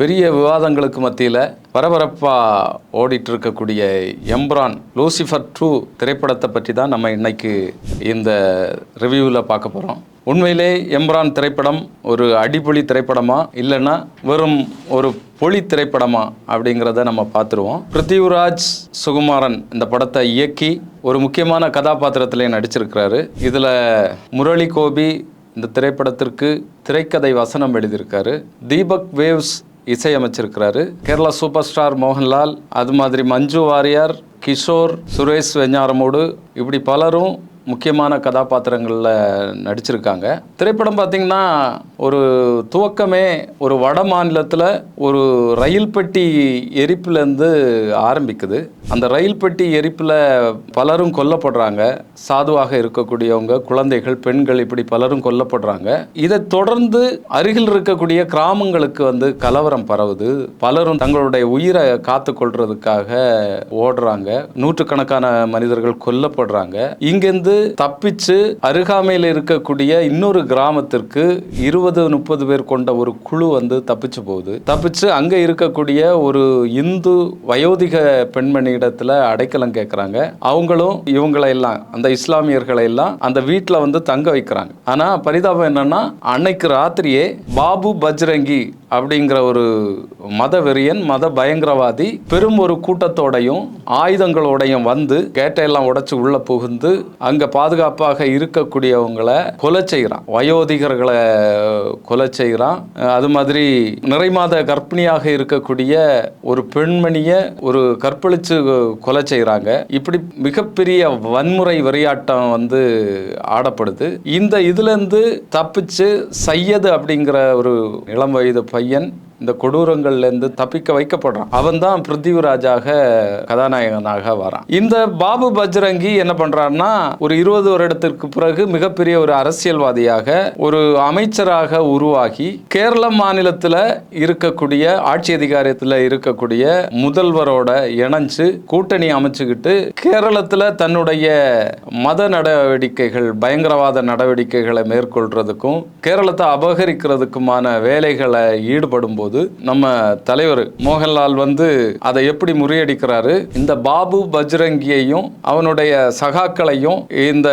பெரிய விவாதங்களுக்கு மத்தியில் பரபரப்பாக ஓடிட்டு இருக்கக்கூடிய எம்ப்ரான் லூசிஃபர் டூ திரைப்படத்தை பற்றி தான் நம்ம இன்னைக்கு இந்த ரிவ்யூவில் பார்க்க போகிறோம் உண்மையிலே எம்ப்ரான் திரைப்படம் ஒரு அடிப்பொலி திரைப்படமா இல்லைன்னா வெறும் ஒரு பொலி திரைப்படமா அப்படிங்கிறத நம்ம பார்த்துருவோம். பிருத்திவிராஜ் சுகுமாரன் இந்த படத்தை இயக்கி ஒரு முக்கியமான கதாபாத்திரத்திலே நடிச்சிருக்கிறாரு. இதில் முரளி கோபி இந்த திரைப்படத்திற்கு திரைக்கதை வசனம் எழுதியிருக்காரு. தீபக் வேவ்ஸ் இசையமைச்சிருக்கிறாரு. கேரளா சூப்பர் ஸ்டார் மோகன்லால் அது மாதிரி மஞ்சு வாரியார் கிஷோர் சுரேஷ் வெஞ்ஞாரமோடு இப்படி பலரும் முக்கியமான கதாபாத்திரங்களில் நடிச்சிருக்காங்க. திரைப்படம் பார்த்திங்கன்னா ஒரு துவக்கமே ஒரு வட மாநிலத்தில் ஒரு ரயில் பெட்டி எரிப்புலேருந்து ஆரம்பிக்குது. அந்த ரயில் பெட்டி எரிப்பில் பலரும் கொல்லப்படுறாங்க. சாதுவாக இருக்கக்கூடியவங்க குழந்தைகள் பெண்கள் இப்படி பலரும் கொல்லப்படுறாங்க. இதை தொடர்ந்து அருகில் இருக்கக்கூடிய கிராமங்களுக்கு வந்து கலவரம் பரவுது. பலரும் தங்களுடைய உயிரை காத்து கொள்றதுக்காக ஓடுறாங்க. நூற்றுக்கணக்கான மனிதர்கள் கொல்லப்படுறாங்க. இங்கேருந்து தப்பிச்சு அருகாமையில் இருக்கக்கூடிய இன்னொரு கிராமத்திற்கு இருபது முப்பது பேர் கொண்ட ஒரு குழு வந்து தப்பிச்சு போகுது. தப்பிச்சு அங்க இருக்கக்கூடிய ஒரு இந்து வயோதிக பெண்மணி இடத்துல அடைக்கலம் கேட்குறாங்க அவங்களும் இவங்களை எல்லாம் அந்த இஸ்லாமியர்களை எல்லாம் அந்த வீட்டில் வந்து தங்க வைக்கிறாங்க. ஆனா பரிதாபம் என்னன்னா அன்னைக்கு ராத்திரியே பாபு பஜ்ரங்கி அப்படிங்கிற ஒரு மத வெறியன் மத பயங்கரவாதி பெரும் ஒரு கூட்டத்தோடையும் ஆயுதங்களோடையும் வந்து கேட்டையெல்லாம் உடைச்சு உள்ள புகுந்து அங்க பாதுகாப்பாக இருக்கக்கூடியவங்களை கொலை செய்கிறான். வயோதிகர்களை கொலை செய்கிறான். அது மாதிரி நிறைமாத கர்ப்பிணியாக இருக்கக்கூடிய ஒரு பெண்மணியை ஒரு கற்பழிச்சு கொலை செய்கிறாங்க. இப்படி மிகப்பெரிய வன்முறை வெறியாட்டம் வந்து ஆடப்படுது. இந்த இதுலேருந்து தப்பிச்சு சையது அப்படிங்கிற ஒரு இளம் வயது பையன் இந்த கொடூரங்கள்லேருந்து தப்பிக்க வைக்கப்படுறான். அவன் தான் பிருத்திவிராஜாக கதாநாயகனாக வரான். இந்த பாபு பஜ்ரங்கி என்ன பண்ணுறான்னா ஒரு இருபது வருடத்திற்கு பிறகு மிகப்பெரிய ஒரு அரசியல்வாதியாக ஒரு அமைச்சராக உருவாகி கேரள மாநிலத்தில் இருக்கக்கூடிய ஆட்சி அதிகாரத்தில் இருக்கக்கூடிய முதல்வரோட இணைஞ்சு கூட்டணி அமைச்சுக்கிட்டு கேரளத்தில் தன்னுடைய மத நடவடிக்கைகள் பயங்கரவாத நடவடிக்கைகளை மேற்கொள்றதுக்கும் கேரளத்தை அபகரிக்கிறதுக்குமான வேலைகளை ஈடுபடும் போது நம்ம தலைவர் மோகன்லால் வந்து அதை எப்படி முறியடிக்கிறாரு? இந்த பாபு பஜ்ரங்கியையும் அவனுடைய சகாக்களையும் இந்த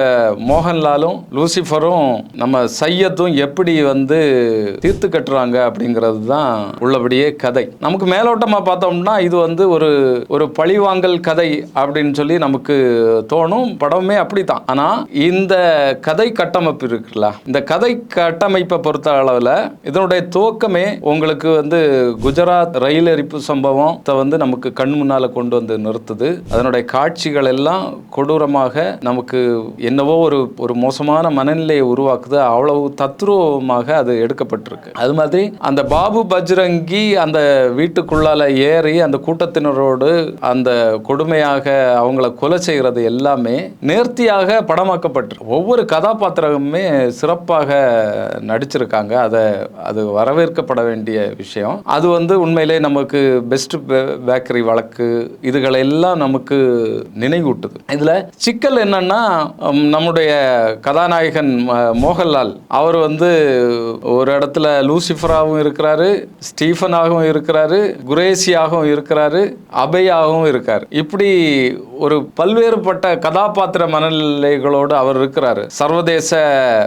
மோகன்லாலும் லூசிஃபரும் நம்ம சையத்தும் எப்படி வந்து தீர்த்து கட்டுறாங்க அப்படிங்கிறது தான் உள்ளபடியே கதை. நமக்கு மேலோட்டமாக பார்த்தோம்னா இது வந்து ஒரு ஒரு பழிவாங்கல் கதை அப்படின்னு சொல்லி நமக்கு தோணும். படமே அப்படித்தான். ஆனால் இந்த கதை கட்டமைப்பு இருக்குல்ல இந்த கதை கட்டமைப்பை பொறுத்த அளவில் இதனுடைய துவக்கமே உங்களுக்கு வந்து குஜராத் ரயில் எரிப்பு சம்பவத்தை வந்து நமக்கு கண் முன்னால கொண்டு வந்து நிறுத்துது. அதனுடைய காட்சிகள் எல்லாம் கொடூரமாக நமக்கு என்னவோ ஒரு ஒரு மோசமான மனநிலையை உருவாக்குது. அவ்வளவு தத்ரூபமாக அது எடுக்கப்பட்டிருக்கு. அது மாதிரி அந்த பாபு பஜ்ரங்கி அந்த வீட்டுக்குள்ளால ஏறி அந்த கூட்டத்தினரோடு அந்த கொடுமையாக அவங்கள கொலை செய்கிறது எல்லாமே நேர்த்தியாக படமாக்கப்பட்டிருக்கு. ஒவ்வொரு கதாபாத்திரமுமே சிறப்பாக நடிச்சிருக்காங்க. அதை அது வரவேற்கப்பட வேண்டிய விஷயம். அது வந்து உண்மையிலே நமக்கு பெஸ்ட் பேக்கரி வழக்கு இதுகளை எல்லாம் நமக்கு நினைவூட்டுது. இதுல சிக்கல் என்னன்னா நம்முடைய கதாநாயகன் ம- மோகன்லால் அவர் வந்து ஒரு இடத்துல லூசிஃபராகவும் இருக்கிறாரு ஸ்டீஃபனாகவும் இருக்கிறாரு குரேசியாகவும் இருக்கிறாரு அபையாகவும் இருக்கார். இப்படி ஒரு பல்வேறுபட்ட கதாபாத்திர மனநிலைகளோடு அவர் இருக்கிறாரு. சர்வதேச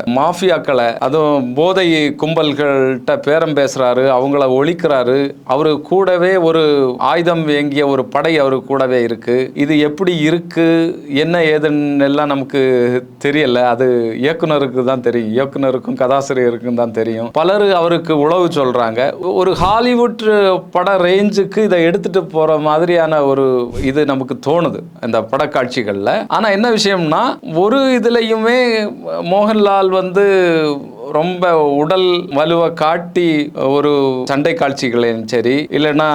மாஃபியாக்களை அதுவும் போதை கும்பல்கள்கிட்ட பேரம் பேசுறாரு அவங்கள ஒழிக்கிறாரு. அவரு கூடவே ஒரு ஆயுதம் வேங்கிய ஒரு படை அவரு கூடவே இருக்கு. இது எப்படி இருக்கு? என்ன ஏதுன்னு எல்லாம் நமக்கு தெரியல. அது இயக்குனருக்கு தான் தெரியும். இயக்குனருக்கும் கதாசிரியருக்கும் தான் தெரியும். பலர் அவருக்கு உழவு சொல்றாங்க. ஒரு ஹாலிவுட் பட ரேஞ்சுக்கு இதை எடுத்துட்டு போற மாதிரியான ஒரு இது நமக்கு தோணுது. இந்த படக்காட்சிகளில். ஆனால் என்ன விஷயம்னா ஒரு இதுலேயுமே மோகன்லால் வந்து ரொம்ப உடல் வலுவை காட்டி ஒரு சண்டை காட்சிகளையும் சரி இல்லைன்னா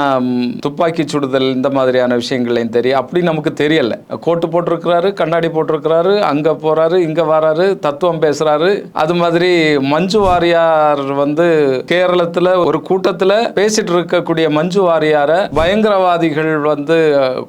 துப்பாக்கி சுடுதல் இந்த மாதிரியான விஷயங்களையும் சரி அப்படி நமக்கு தெரியல. கோட்டு போட்டிருக்கிறாரு கண்ணாடி போட்டிருக்கிறாரு அங்க போறாரு இங்க வராரு தத்துவம் பேசுறாரு. அது மாதிரி மஞ்சு வாரியார் வந்து கேரளத்துல ஒரு கூட்டத்துல பேசிட்டு இருக்கக்கூடிய மஞ்சு வாரியார பயங்கரவாதிகள் வந்து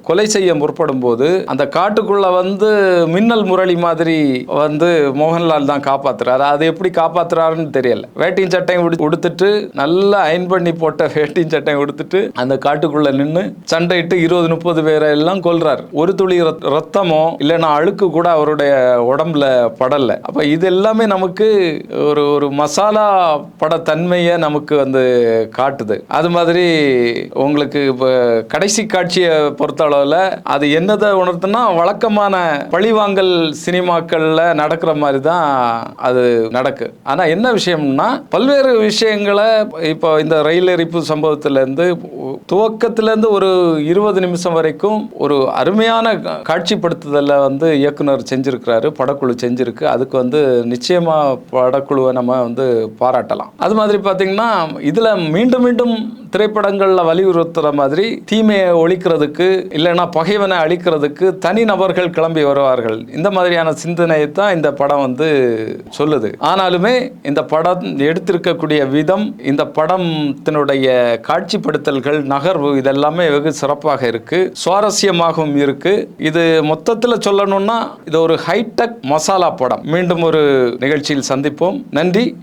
கொலை செய்ய முற்படும் போது அந்த காட்டுக்குள்ள வந்து மின்னல் முரளி மாதிரி வந்து மோகன்லால் தான் காப்பாத்துறாரு. அது எப்படி காப்பாத்துறாரு காட்சிப்படுத்துறாருன்னு தெரியல. வேட்டின் சட்டையும் உடுத்துட்டு நல்லா அயன் பண்ணி போட்ட வேட்டின் சட்டையும் உடுத்துட்டு அந்த காட்டுக்குள்ள நின்று சண்டையிட்டு இருபது முப்பது பேரை எல்லாம் கொல்றாரு. ஒரு துளி ரத்தமோ இல்லைன்னா அழுக்கு கூட அவருடைய உடம்புல படல. அப்ப இது எல்லாமே நமக்கு ஒரு ஒரு மசாலா பட தன்மையை நமக்கு வந்து காட்டுது. அது மாதிரி உங்களுக்கு இப்போ கடைசி காட்சியை பொறுத்த அளவில் அது என்னதை உணர்த்துனா வழக்கமான பழிவாங்கல் சினிமாக்களில் நடக்கிற மாதிரி தான் அது நடக்கு. ஆனால் என்ன விஷயம்னா பல்வேறு விஷயங்களை இப்போ இந்த ரயில் எரிப்பு சம்பவத்திலேருந்து துவக்கத்திலேருந்து ஒரு இருபது நிமிஷம் வரைக்கும் ஒரு அருமையான காட்சிப்படுத்துதலில் வந்து இயக்குனர் செஞ்சுருக்கிறாரு படக்குழு செஞ்சுருக்கு. அதுக்கு வந்து நிச்சயமாக படக்குழுவை நம்ம வந்து பாராட்டலாம். அது மாதிரி பார்த்தீங்கன்னா இதில் மீண்டும் மீண்டும் திரைப்படங்களில் வலியுறுத்துற மாதிரி தீமையை ஒழிக்கிறதுக்கு இல்லைன்னா பகைவனை அழிக்கிறதுக்கு தனி நபர்கள் கிளம்பி வருவார்கள். இந்த மாதிரியான சிந்தனையை தான் இந்த படம் வந்து சொல்லுது. ஆனாலுமே இந்த படம் எடுத்திருக்கக்கூடிய விதம் இந்த படத்தினுடைய காட்சிப்படுத்தல்கள் நகர்வு இதெல்லாமே வெகு சிறப்பாக இருக்கு. சுவாரஸ்யமாகவும் இருக்கு. இது மொத்தத்தில் சொல்லணும்னா இது ஒரு ஹைடெக் மசாலா படம். மீண்டும் ஒரு நிகழ்ச்சியில் சந்திப்போம். நன்றி.